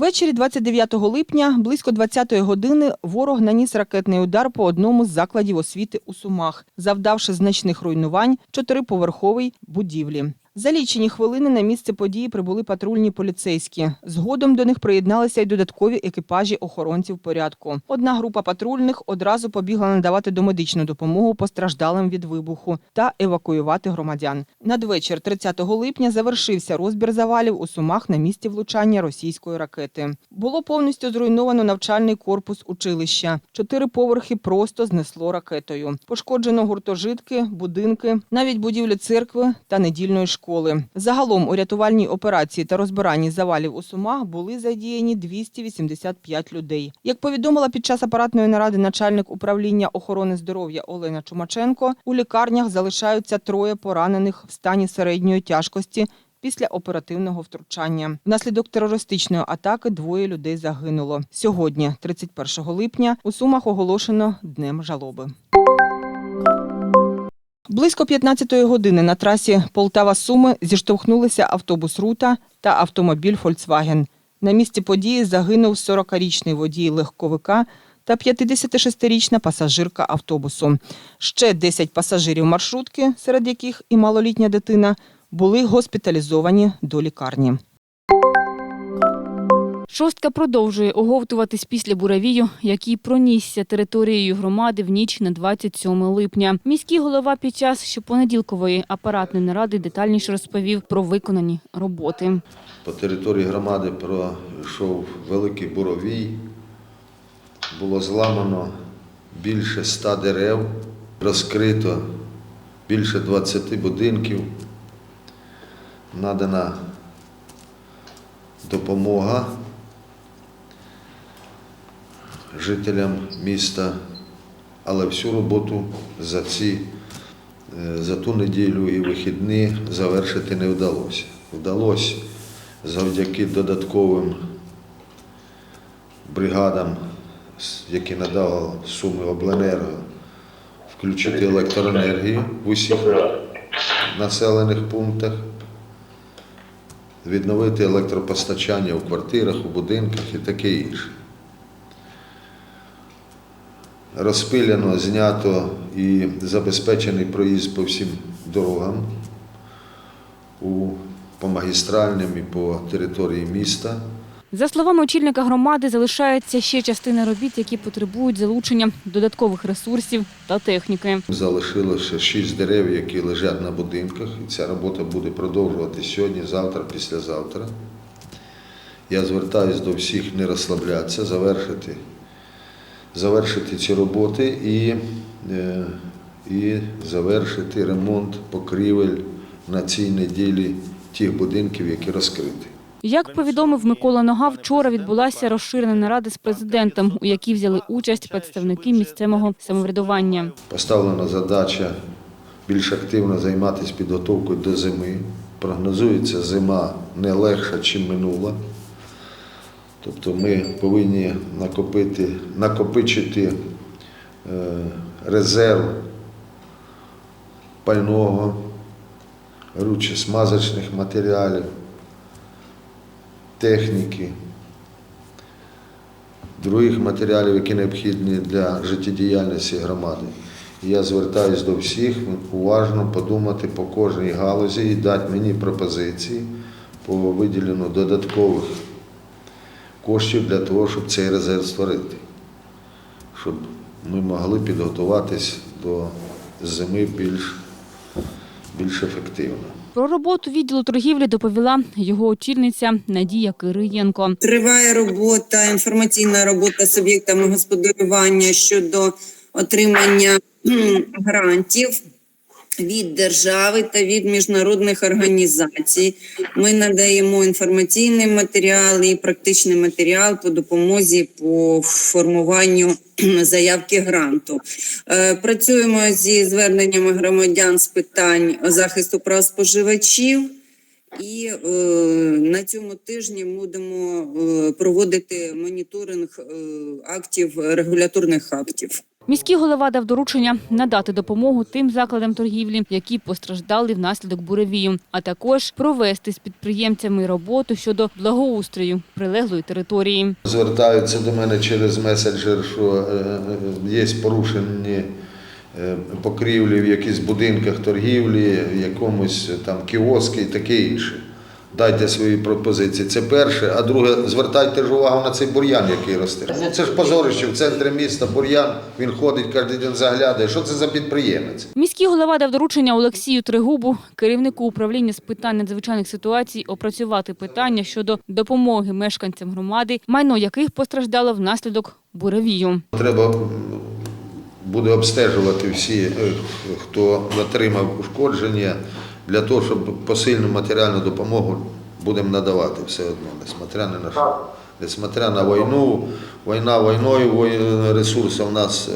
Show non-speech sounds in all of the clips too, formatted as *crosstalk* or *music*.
Ввечері 29 липня близько 20-ї години ворог наніс ракетний удар по одному з закладів освіти у Сумах, завдавши значних руйнувань чотириповерховій будівлі. За лічені хвилини на місце події прибули патрульні поліцейські. Згодом до них приєдналися й додаткові екіпажі охоронців порядку. Одна група патрульних одразу побігла надавати домедичну допомогу постраждалим від вибуху та евакуювати громадян. Надвечір 30 липня завершився розбір завалів у Сумах на місці влучання російської ракети. Було повністю зруйновано навчальний корпус училища. Чотири поверхи просто знесло ракетою. Пошкоджено гуртожитки, будинки, навіть будівлі церкви та недільної школи. Загалом у рятувальній операції та розбиранні завалів у Сумах були задіяні 285 людей. Як повідомила під час апаратної наради начальник управління охорони здоров'я Олена Чумаченко, у лікарнях залишаються троє поранених в стані середньої тяжкості після оперативного втручання. Внаслідок терористичної атаки двоє людей загинуло. Сьогодні, 31 липня, у Сумах оголошено Днем жалоби. Близько 15-ї години на трасі Полтава-Суми зіштовхнулися автобус «Рута» та автомобіль «Фольксваген». На місці події загинув 40-річний водій легковика та 56-річна пасажирка автобусу. Ще 10 пасажирів маршрутки, серед яких і малолітня дитина, були госпіталізовані до лікарні. Шостка продовжує оговтуватись після буревію, який пронісся територією громади в ніч на 27 липня. Міський голова під час щопонеділкової апаратної наради детальніше розповів про виконані роботи. По території громади пройшов великий буровій. Було зламано більше ста дерев, розкрито більше 20 будинків. Надана допомога жителям міста, але всю роботу за, ці, е, за ту неділю і вихідні завершити не вдалося. Вдалося завдяки додатковим бригадам, які надала Суми Обленерго, включити електроенергію в усіх населених пунктах, відновити електропостачання у квартирах, у будинках і таке інше. Розпиляно, знято і забезпечений проїзд по всім дорогам у, по магістральним і по території міста. За словами очільника громади, залишається ще частина робіт, які потребують залучення додаткових ресурсів та техніки. Залишилося шість дерев, які лежать на будинках, і ця робота буде продовжувати сьогодні, завтра, післязавтра. Я звертаюся до всіх не розслаблятися, завершити, завершити ці роботи і, е, і завершити ремонт покрівель на цій неділі тих будинків, які розкриті. Як повідомив Микола Нога, вчора відбулася розширена нарада з президентом, у якій взяли участь представники місцевого самоврядування. Поставлена задача більш активно займатися підготовкою до зими. Прогнозується зима не легша, ніж минула. Тобто ми повинні накопити, накопичити е, резерв пального, ручесмазочних матеріалів, техніки, других матеріалів, які необхідні для життєдіяльності громади. Я звертаюся до всіх уважно подумати по кожній галузі і дати мені пропозиції по виділенню додаткових коштів для того, щоб цей резерв створити, щоб ми могли підготуватись до зими більш, більш ефективно. Про роботу відділу торгівлі доповіла його очільниця Надія Кириєнко. Триває робота, інформаційна робота з суб'єктами господарювання щодо отримання грантів від держави та від міжнародних організацій. Ми надаємо інформаційний матеріал і практичний матеріал по допомозі по формуванню *clears throat* заявки гранту. Е, Працюємо зі зверненнями громадян з питань захисту прав споживачів. І е, на цьому тижні будемо е, проводити моніторинг е, актів регуляторних актів. Міський голова дав доручення надати допомогу тим закладам торгівлі, які постраждали внаслідок буревію, а також провести з підприємцями роботу щодо благоустрою прилеглої території. Звертаються до мене через месенджер, що е, е, є порушені е, покрівлі в якихось будинках торгівлі, в якомусь там кіоски і таке інше. Дайте свої пропозиції. Це перше. А друге, звертайте ж увагу на цей бур'ян, який росте. Ну це ж позорище в центрі міста. Бур'ян він ходить кожен день заглядає. Що це за підприємець? Міський голова дав доручення Олексію Тригубу, керівнику управління з питань надзвичайних ситуацій, опрацювати питання щодо допомоги мешканцям громади, майно яких постраждало внаслідок буревію. Треба буде обстежувати всі, е, хто отримав ушкодження, для того, щоб посильну матеріальну допомогу будемо надавати все одно, несмотря на що. Несмотря на війну, війна війною, ресурси у нас е,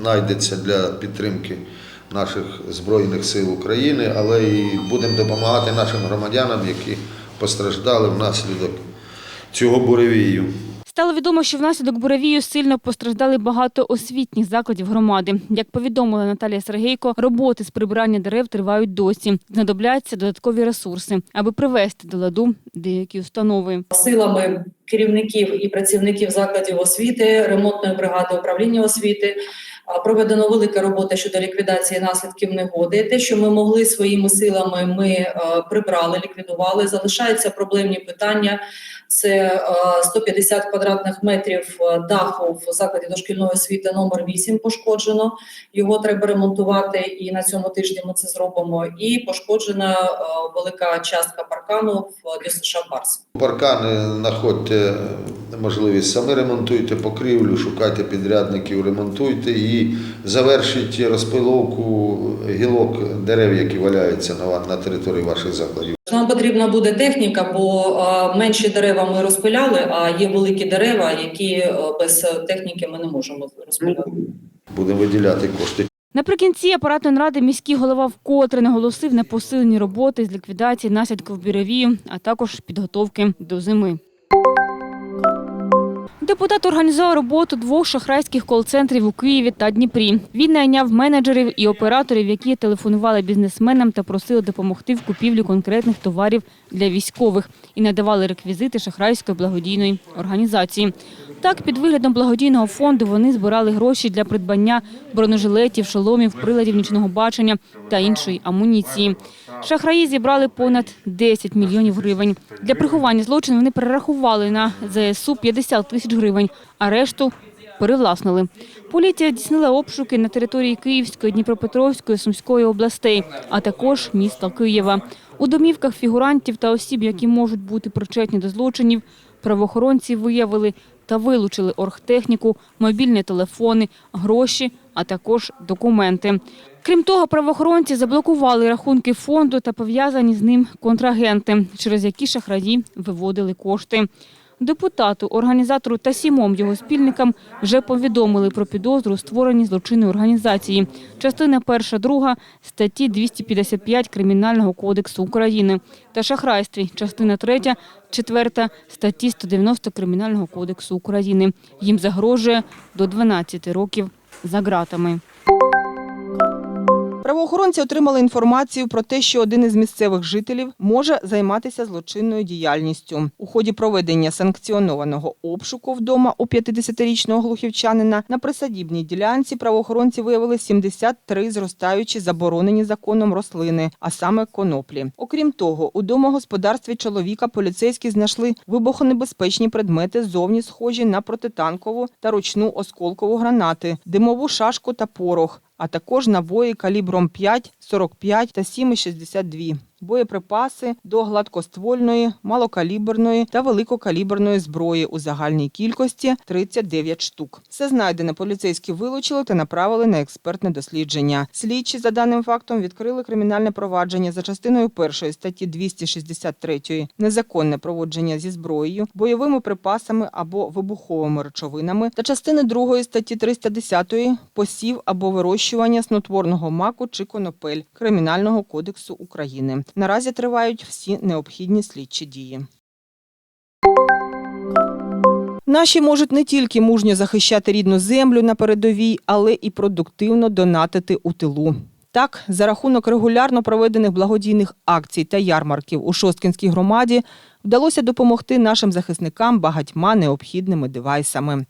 знайдеться для підтримки наших Збройних сил України, але і будемо допомагати нашим громадянам, які постраждали внаслідок цього буревію. Стало відомо, що внаслідок буревію сильно постраждали багато освітніх закладів громади. Як повідомила Наталія Сергейко, роботи з прибирання дерев тривають досі. Знадобляться додаткові ресурси, аби привести до ладу деякі установи. силами керівників і працівників закладів освіти, ремонтної бригади управління освіти. Проведено велика робота щодо ліквідації наслідків негоди. Те, що ми могли своїми силами, ми е, прибрали, ліквідували. Залишаються проблемні питання. Це е, 150 квадратних метрів е, даху в закладі дошкільної освіти номер 8 пошкоджено. Його треба ремонтувати, і на цьому тижні ми це зробимо. І пошкоджена е, велика частка паркану в ДЮСШ Барс. Паркани знаходьте можливість самі ремонтуйте покрівлю, шукайте підрядників, ремонтуйте і завершіть розпиловку гілок дерев, які валяються на, на території ваших закладів. Нам потрібна буде техніка, бо е, менші дерева ми розпиляли, а є великі дерева, які е, без техніки ми не можемо розпиляти. Будемо виділяти кошти. Наприкінці апаратної наради міський голова вкотре наголосив на посилені роботи з ліквідації наслідків буревію, а також підготовки до зими. Депутат організував роботу двох шахрайських кол-центрів у Києві та Дніпрі. Він найняв менеджерів і операторів, які телефонували бізнесменам та просили допомогти в купівлі конкретних товарів для військових і надавали реквізити шахрайської благодійної організації. Так, під виглядом благодійного фонду вони збирали гроші для придбання бронежилетів, шоломів, приладів нічного бачення та іншої амуніції. Шахраї зібрали понад 10 мільйонів гривень. Для приховання злочину вони перерахували на ЗСУ 50 тисяч гривень, а решту перевласнили. Поліція здійснила обшуки на території Київської, Дніпропетровської, Сумської областей, а також міста Києва. У домівках фігурантів та осіб, які можуть бути причетні до злочинів, правоохоронці виявили та вилучили оргтехніку, мобільні телефони, гроші, а також документи. Крім того, правоохоронці заблокували рахунки фонду та пов'язані з ним контрагенти, через які шахраї виводили кошти. Депутату, організатору та сімом його спільникам вже повідомили про підозру у створенні злочинної організації. Частина перша, друга статті 255 Кримінального кодексу України та шахрайстві. Частина третя, четверта статті 190 Кримінального кодексу України. Їм загрожує до 12 років за ґратами. Правоохоронці отримали інформацію про те, що один із місцевих жителів може займатися злочинною діяльністю. У ході проведення санкціонованого обшуку вдома у 50-річного глухівчанина на присадібній ділянці правоохоронці виявили 73 зростаючі заборонені законом рослини, а саме коноплі. Окрім того, у домогосподарстві чоловіка поліцейські знайшли вибухонебезпечні предмети, зовні схожі на протитанкову та ручну осколкову гранати, димову шашку та порох а також набої калібром 5, 45 та 7,62. Боєприпаси до гладкоствольної, малокаліберної та великокаліберної зброї у загальній кількості 39 штук. Все знайдене поліцейські вилучили та направили на експертне дослідження. Слідчі за даним фактом відкрили кримінальне провадження за частиною першої статті 263 незаконне проводження зі зброєю, бойовими припасами або вибуховими речовинами та частини другої статті 310 посів або вирощування снотворного маку чи конопель Кримінального кодексу України. Наразі тривають всі необхідні слідчі дії. Наші можуть не тільки мужньо захищати рідну землю на передовій, але і продуктивно донатити у тилу. Так, за рахунок регулярно проведених благодійних акцій та ярмарків у Шосткінській громаді вдалося допомогти нашим захисникам багатьма необхідними девайсами.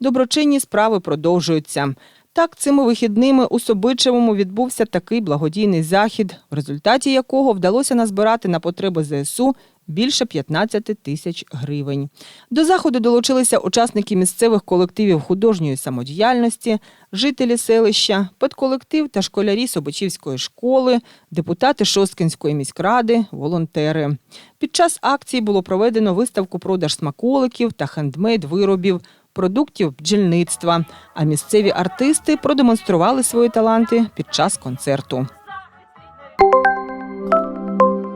Доброчинні справи продовжуються. Так, цими вихідними у Собичевому відбувся такий благодійний захід, в результаті якого вдалося назбирати на потреби ЗСУ більше 15 тисяч гривень. До заходу долучилися учасники місцевих колективів художньої самодіяльності, жителі селища, педколектив та школярі Собичівської школи, депутати Шосткінської міськради, волонтери. Під час акції було проведено виставку продаж смаколиків та хендмейд виробів, продуктів бджільництва. А місцеві артисти продемонстрували свої таланти під час концерту.